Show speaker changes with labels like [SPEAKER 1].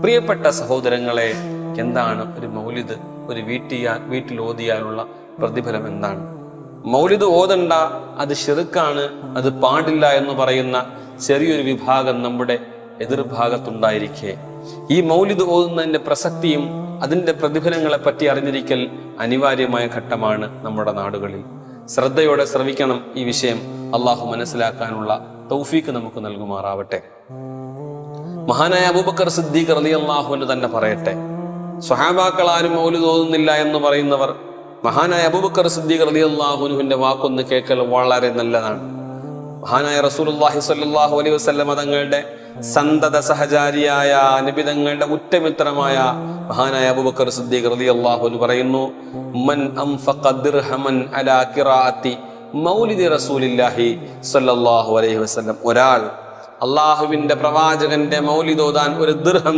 [SPEAKER 1] പ്രിയപ്പെട്ട സഹോദരങ്ങളെ എന്താണ് ഒരു മൗലിദ് ഒരു വീട്ടിയാ വീട്ടിൽ ഓതിയാലുള്ള പ്രതിഫലം എന്താണ്? മൗലിദ് ഓതണ്ട അത് ഷിറുക്കാണ് അത് പാടില്ല എന്ന് പറയുന്ന ചെറിയൊരു വിഭാഗം നമ്മുടെ എതിർഭാഗത്തുണ്ടായിരിക്കെ. ഈ മൗലിദ് ഓതുന്നതിന്റെ പ്രസക്തിയും അതിന്റെ പ്രതിഫലങ്ങളെ പറ്റി അറിഞ്ഞിരിക്കൽ അനിവാര്യമായ ഘട്ടമാണ് നമ്മുടെ നാടുകളിൽ. ശ്രദ്ധയോടെ ശ്രവിക്കണം ഈ വിഷയം. അള്ളാഹു മനസ്സിലാക്കാനുള്ള തൗഫീക്ക് നമുക്ക് നൽകുമാറാവട്ടെ. മഹാനായ അബൂബക്കർ സിദ്ദീഖ് റലി അള്ളാഹുവിന് തന്നെ പറയട്ടെ. സ്വഹാബാക്കൾ ആരും മൗലിദ് ഓതുന്നില്ല എന്ന് പറയുന്നവർ മഹാനായ അബൂബക്കർ സിദ്ദീഖ് റലി അള്ളാഹുനുവിന്റെ വാക്കൊന്ന് കേൾക്കൽ വളരെ നല്ലതാണ്. മഹാനായ റസൂലുള്ളാഹി സ്വല്ലല്ലാഹു അലൈഹി വസല്ലമ തങ്ങളുടെ സന്തത സഹചാരിയായ നബിതങ്ങളുടെ ഉറ്റമിത്രമായ മഹാനായ അബൂബക്കർ സിദ്ദീഖ് റലി അള്ളാഹു പറയുന്നു മൻ അലാ മൗലിദി റസൂലില്ലാഹി സ്വല്ലല്ലാഹു അലൈഹി വസല്ലം. ഒരാൾ അള്ളാഹുവിന്റെ പ്രവാചകന്റെ മൗലിദോദാൻ ഒരു ദിർഹം